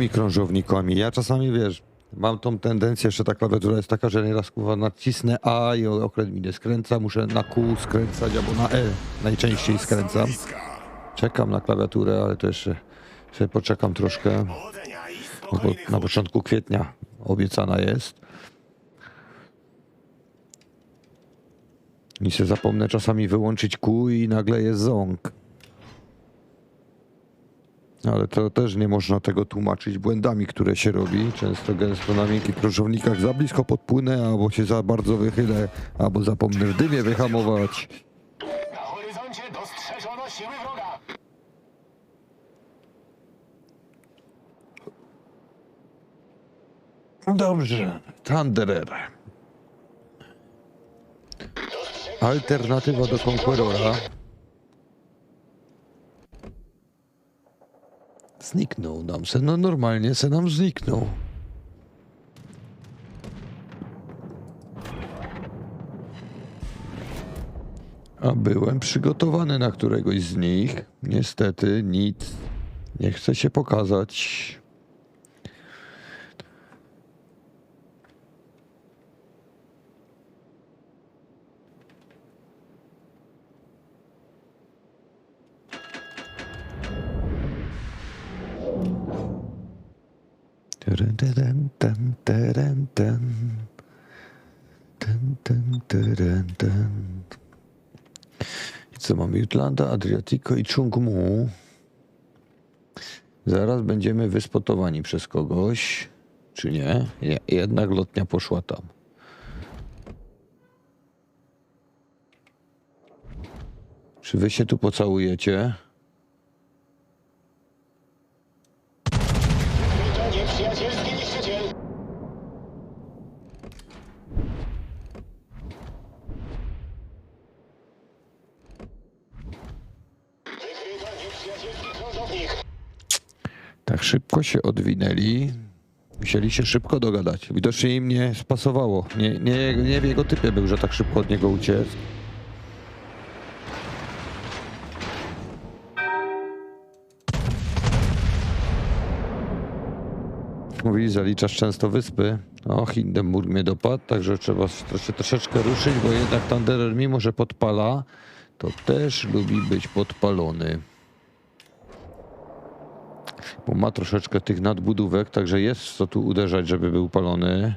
tymi krążownikami. Ja czasami, wiesz, mam tą tendencję, że ta klawiatura jest taka, że nieraz kurwa nacisnę A i okręt mi nie skręca, muszę na Q skręcać albo na E najczęściej skręcam. Czekam na klawiaturę, ale to jeszcze sobie poczekam troszkę, bo na początku kwietnia obiecana jest. I się zapomnę czasami wyłączyć Q i nagle jest ząg. Ale to też nie można tego tłumaczyć błędami, które się robi. Często gęsto na miękkich krążownikach za blisko podpłynę, albo się za bardzo wychylę, albo zapomnę w dymie wyhamować. Na horyzoncie dostrzeżono siły wroga. Dobrze. Thunderer. Alternatywa do Conquerora. Zniknął nam se, no normalnie se nam zniknął. A byłem przygotowany na któregoś z nich. Niestety nic nie chce się pokazać. I co mamy? Jutlanda, Adriatico i Chungmu. Zaraz będziemy wyspotowani przez kogoś. Czy nie? Jednak lotnia poszła tam. Czy wy się tu pocałujecie? To nieprzyjacielski niszczyciel. Wykryto nieprzyjacielski krążownik. Tak szybko się odwinęli. Musieli się szybko dogadać. Widocznie im nie spasowało. Nie, nie, nie w jego typie był, że tak szybko od niego uciec. Mówili, zaliczasz często wyspy. O, Hindenburg mnie dopadł, także trzeba się troszeczkę ruszyć, bo jednak Thunderer, mimo że podpala, to też lubi być podpalony bo ma troszeczkę tych nadbudówek, także jest co tu uderzać, żeby był palony.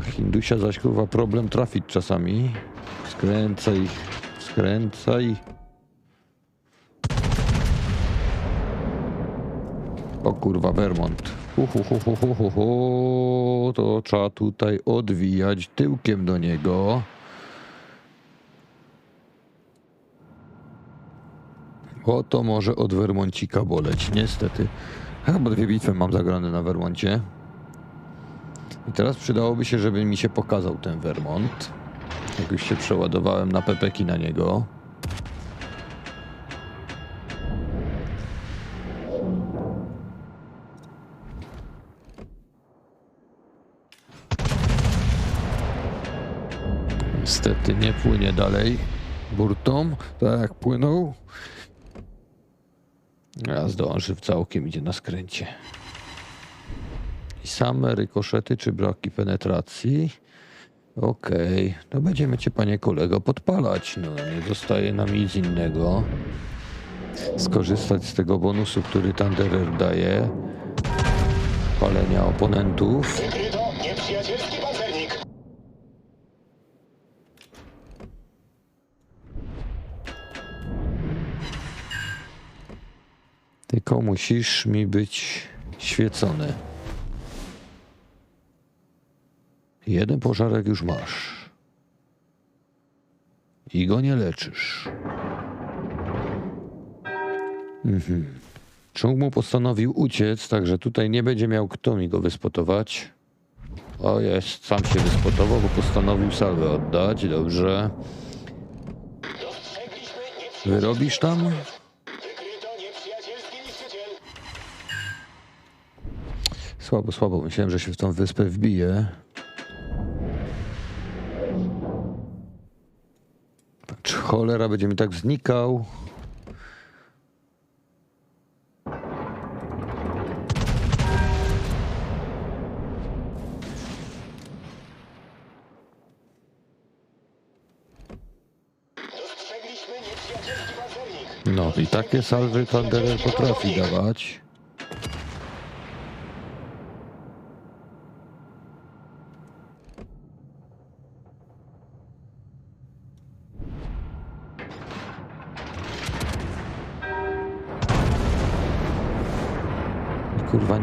A Hindusia zaś kurwa problem trafić czasami. Skręcaj, skręcaj. O kurwa, Vermont. Hu, hu, hu, hu, hu, hu, hu. To trzeba tutaj odwijać tyłkiem do niego. O, to może od Wermoncika boleć, niestety. Chyba dwie bitwy mam zagrane na Wermoncie. I teraz przydałoby się, żeby mi się pokazał ten Vermont. Jak już się przeładowałem na pepeki na niego. Niestety nie płynie dalej burtą, tak jak płynął. A zdąży w całkiem, idzie na skręcie. I same rykoszety czy braki penetracji. Okej, to będziemy cię, panie kolego, podpalać. No, nie zostaje nam nic innego. Skorzystać z tego bonusu, który Thunderer daje. Palenia oponentów. Tylko musisz mi być świecony. Jeden pożarek już masz. I go nie leczysz. Mhm. Czungmu postanowił uciec, także tutaj nie będzie miał kto mi go wyspotować. O jest, sam się wyspotował, bo postanowił salwę oddać. Dobrze. Wyrobisz tam? Słabo, słabo. Myślałem, że się w tą wyspę wbije. Tak, cholera, będzie mi tak znikał. No i takie salwy Thunderer potrafi dawać.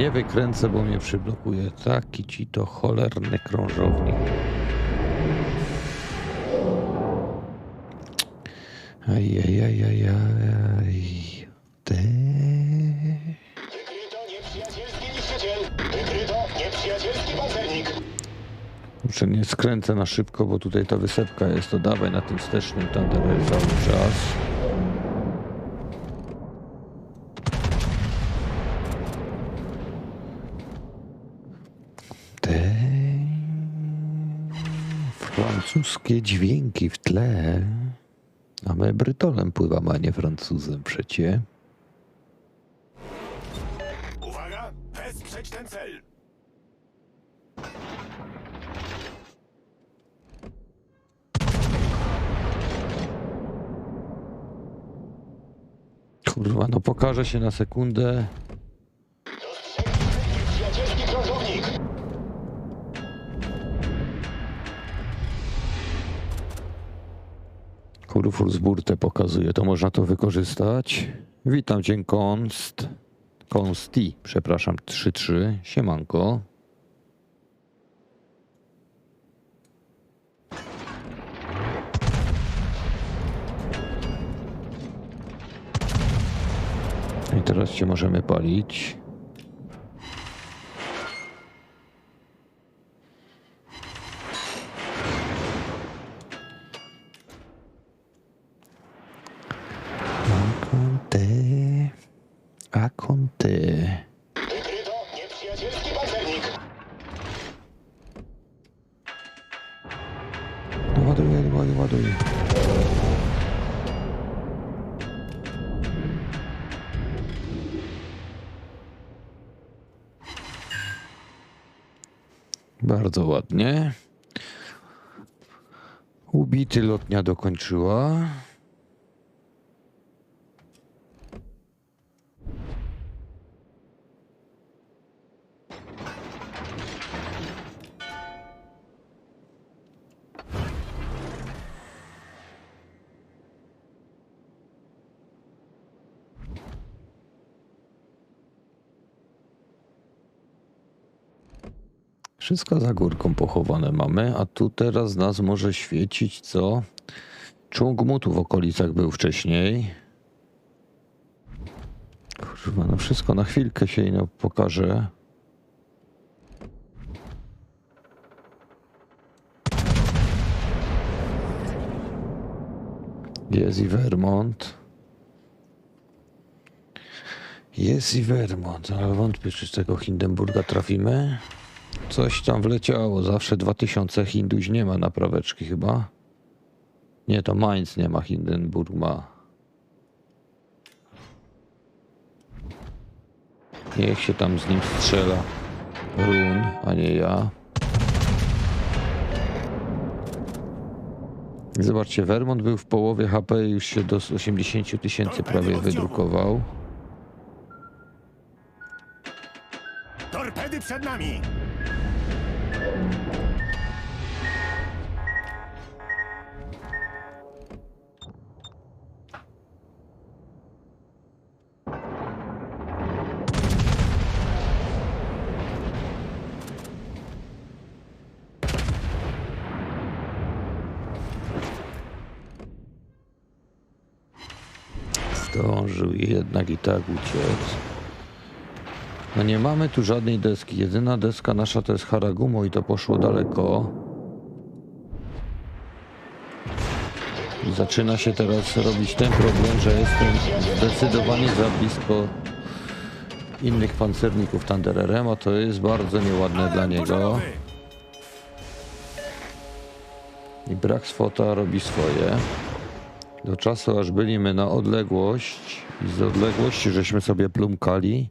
Nie wykręcę, bo mnie przyblokuje. Taki ci to cholerny krążownik. Ajajajajaj. Te... Muszę nie skręcę na szybko, bo tutaj ta wysepka jest. To dawaj na tym wstecznym Thunderer cały czas. Te francuskie dźwięki w tle. A my Brytolem pływamy, a nie Francuzem przecie. Uwaga! Wesprzeć ten cel! Kurwa, no pokażę się na sekundę. Kurfurtsburtę pokazuje, to można to wykorzystać. Witam cię, Konst. Konsti, przepraszam, 3-3. Siemanko. I teraz cię możemy palić. Bardzo ładnie. Ubity lotnia dokończyła. Wszystko za górką pochowane mamy, a tu teraz nas może świecić co? Czungmutu w okolicach był wcześniej. Kurwa, no wszystko na chwilkę się ino pokaże. Jest i Vermont. Jest i Vermont, ale wątpię, czy z tego Hindenburga trafimy. Coś tam wleciało, zawsze 2000 Hinduś nie ma napraweczki chyba. Nie, to Mainz nie ma, Hindenburg ma. Niech się tam z nim strzela. Run, a nie ja. Zobaczcie, Vermont był w połowie HP i już się do 80 tysięcy prawie wydrukował. Torpedy przed nami! Zdążył jednak i tak uciec. No nie mamy tu żadnej deski. Jedyna deska nasza to jest Haragumo i to poszło daleko. Zaczyna się teraz robić ten problem, że jestem zdecydowanie za blisko innych pancerników Thundererem, a to jest bardzo nieładne dla niego. I brak swota robi swoje. Do czasu, aż byliśmy na odległość i z odległości żeśmy sobie plumkali,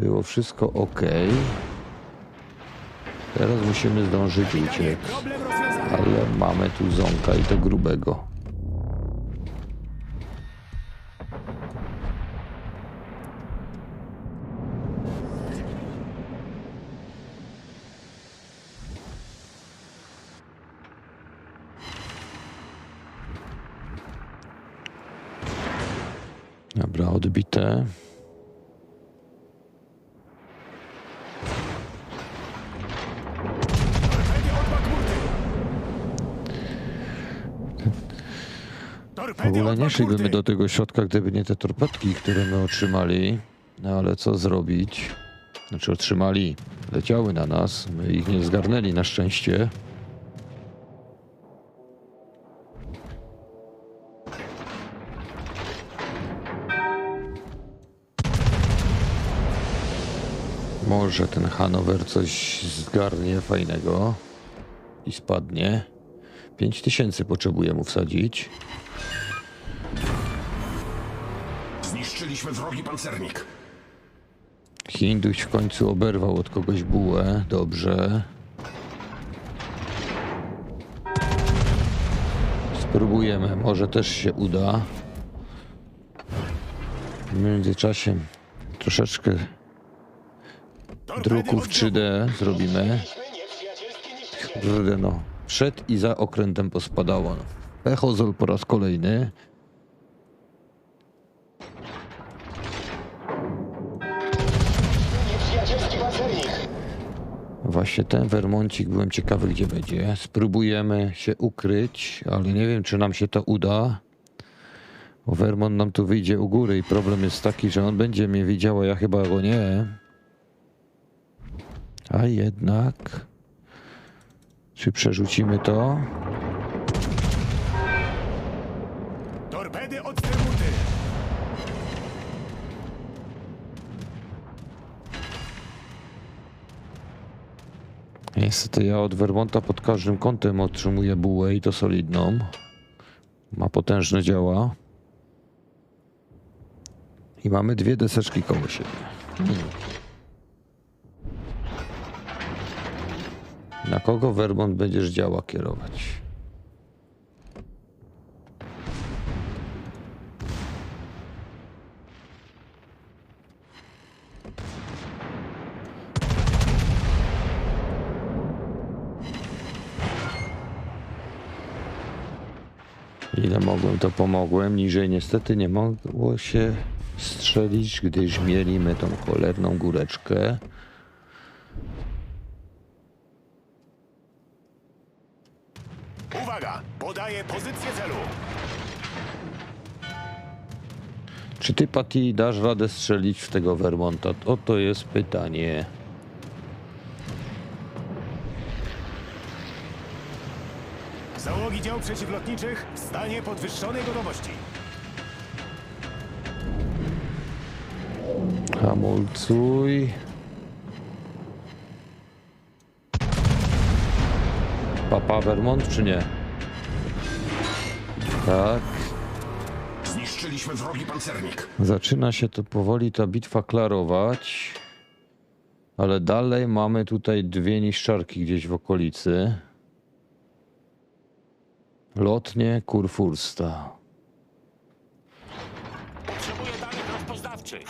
było wszystko ok. Teraz musimy zdążyć uciec. Ale mamy tu ząka i to grubego. Dobra, odbite. W ogóle nie szlibyśmy do tego środka, gdyby nie te torpedki, które my otrzymali. No ale co zrobić? Znaczy otrzymali, leciały na nas, my ich nie zgarnęli na szczęście. Może ten Hanower coś zgarnie fajnego i spadnie. 5000 potrzebuję mu wsadzić. Zniszczyliśmy wrogi pancernik. Hinduś w końcu oberwał od kogoś bułę. Dobrze. Spróbujemy, może też się uda. W międzyczasie troszeczkę druków od 3D zrobimy. Kurde no, przed i za okrętem pospadało. No. Pechozol po raz kolejny. Właśnie ten Wermoncik byłem ciekawy, gdzie będzie. Spróbujemy się ukryć, ale nie wiem, czy nam się to uda. Bo Vermont nam tu wyjdzie u góry i problem jest taki, że on będzie mnie widział, a ja chyba go nie. A jednak... Czy przerzucimy to? Niestety ja od Vermonta pod każdym kątem otrzymuję bułę i to solidną. Ma potężne działa. I mamy dwie deseczki koło siebie. Na kogo Vermont będziesz działa kierować? Pomogłem. Niżej niestety nie mogło się strzelić, gdyż mielimy tą cholerną góreczkę. Uwaga! Podaję pozycję celu. Czy ty, Patty, dasz radę strzelić w tego Vermonta? Oto jest pytanie. Załogi dział przeciwlotniczych w stanie podwyższonej gotowości. Hamulcuj. Papa Vermont, czy nie? Tak. Zniszczyliśmy wrogi pancernik. Zaczyna się to powoli ta bitwa klarować. Ale dalej mamy tutaj dwie niszczarki gdzieś w okolicy. Lotnie Kurfursta. Potrzebuję danych rozpoznawczych.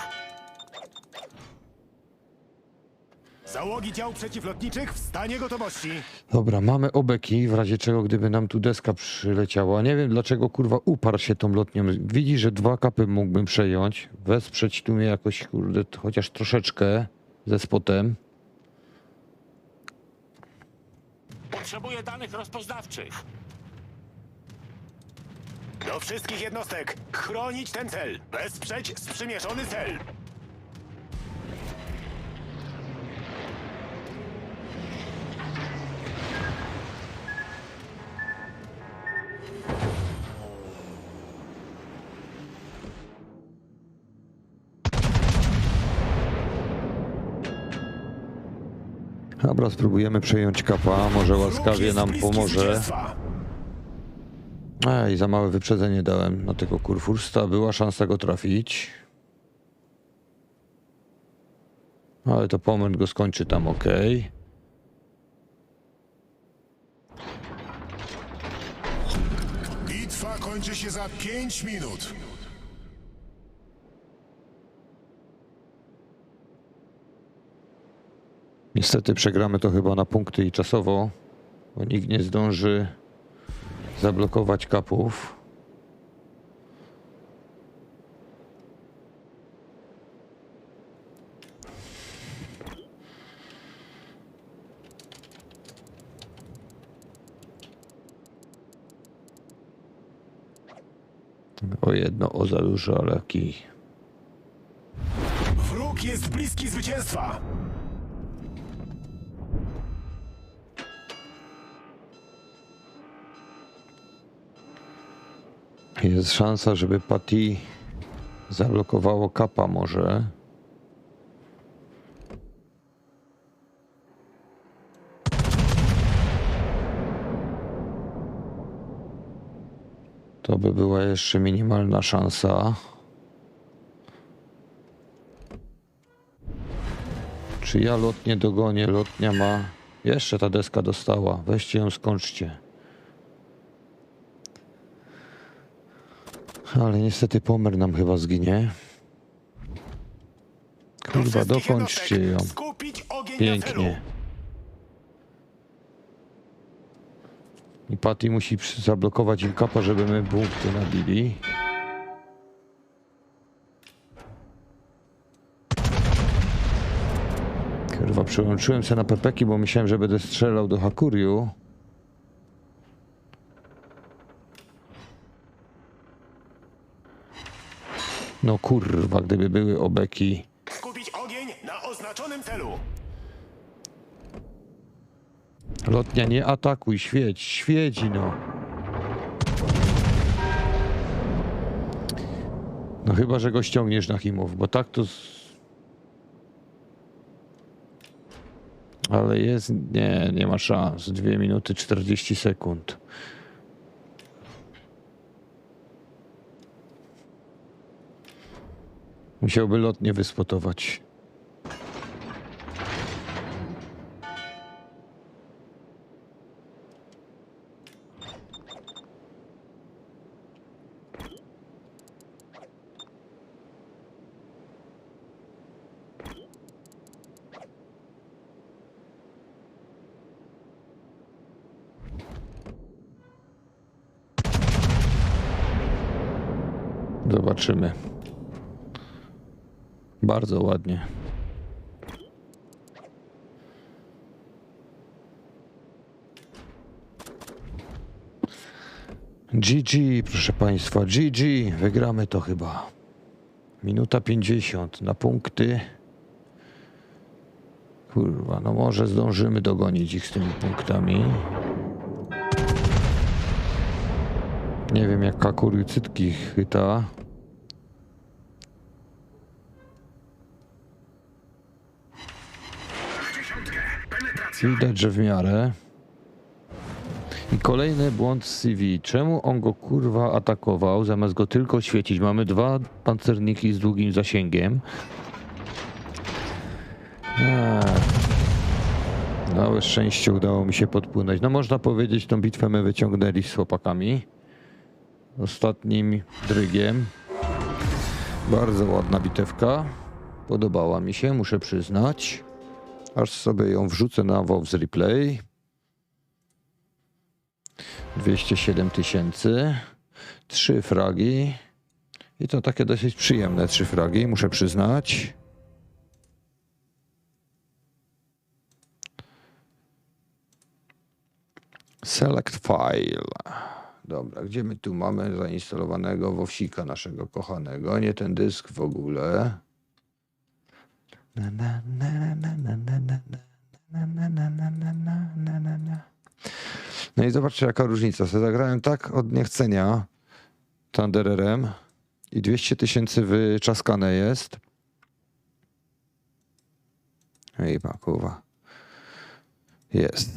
Załogi dział przeciwlotniczych w stanie gotowości. Dobra, mamy obeki, w razie czego gdyby nam tu deska przyleciała. Nie wiem dlaczego kurwa uparł się tą lotnią. Widzi, że dwa kapy mógłbym przejąć. Wesprzeć tu mnie jakoś kurde, chociaż troszeczkę ze spotem. Potrzebuję danych rozpoznawczych. Do wszystkich jednostek chronić ten cel. Wesprzeć sprzymierzony cel. Dobra, spróbujemy przejąć kapa. Może łaskawie nam pomoże. Ej, za małe wyprzedzenie dałem na tego Kurfursta. Była szansa go trafić. Ale to moment go skończy tam, ok. Bitwa kończy się za 5 minut. Niestety przegramy to chyba na punkty i czasowo, bo nikt nie zdąży zablokować kapów. O jedno, o za dużo, ale kij. Wróg jest bliski zwycięstwa! Jest szansa, żeby Patty zablokowało kapa może. To by była jeszcze minimalna szansa. Czy ja lotnie dogonię? Lotnia ma... Jeszcze ta deska dostała. Weźcie ją, skończcie. Ale niestety pomer nam chyba zginie. Kurwa, dokończcie ją. Pięknie. I Patty musi zablokować im kapa, żeby my punkty nabili. Kurwa, przyłączyłem się na pepeki, bo myślałem, że będę strzelał do Hakuriu. No kurwa, gdyby były obeki. Skupić ogień na oznaczonym celu. Lotnia, nie atakuj, świeć, świeci no. No chyba, że go ściągniesz na Himów, bo tak to... Ale jest... Nie, nie ma szans. 2 minuty 40 sekund. Musiałby lotnie wyspotować. Zobaczymy. Bardzo ładnie. GG, proszę Państwa, GG. Wygramy to chyba. Minuta 50 na punkty. Kurwa, no może zdążymy dogonić ich z tymi punktami. Nie wiem jak Kakuriu cytki chyta. Widać, że w miarę. I kolejny błąd CV. Czemu on go kurwa atakował, zamiast go tylko świecić? Mamy dwa pancerniki z długim zasięgiem. Ech. Całe szczęście udało mi się podpłynąć. No można powiedzieć, tą bitwę my wyciągnęli z chłopakami. Ostatnim drygiem. Bardzo ładna bitewka. Podobała mi się, muszę przyznać. Aż sobie ją wrzucę na z replay. 207 tysięcy. Trzy fragi. I to takie dosyć przyjemne trzy fragi, muszę przyznać. Select file. Dobra, gdzie my tu mamy zainstalowanego Wowsika naszego kochanego? Nie ten dysk w ogóle. No i zobaczcie jaka różnica. Se zagrałem tak od niechcenia Thundererem i 200 tysięcy wyczaskane jest. Ej, makuwa. Jest.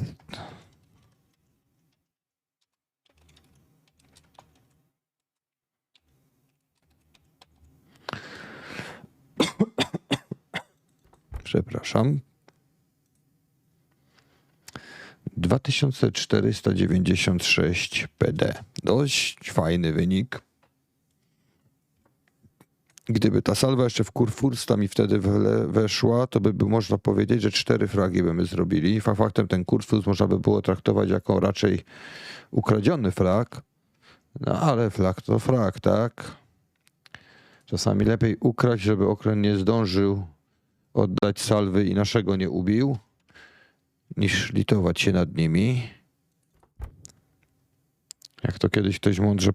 Przepraszam. 2496 PD. Dość fajny wynik. Gdyby ta salwa jeszcze w Kurfürsta mi wtedy weszła, to by, by można powiedzieć, że cztery fragi byśmy zrobili. Fa- Faktem ten Kurfürst można by było traktować jako raczej ukradziony flag. No ale flag to flag, tak? Czasami lepiej ukraść, żeby okręt nie zdążył oddać salwy i naszego nie ubił, niż litować się nad nimi. Jak to kiedyś ktoś mądrze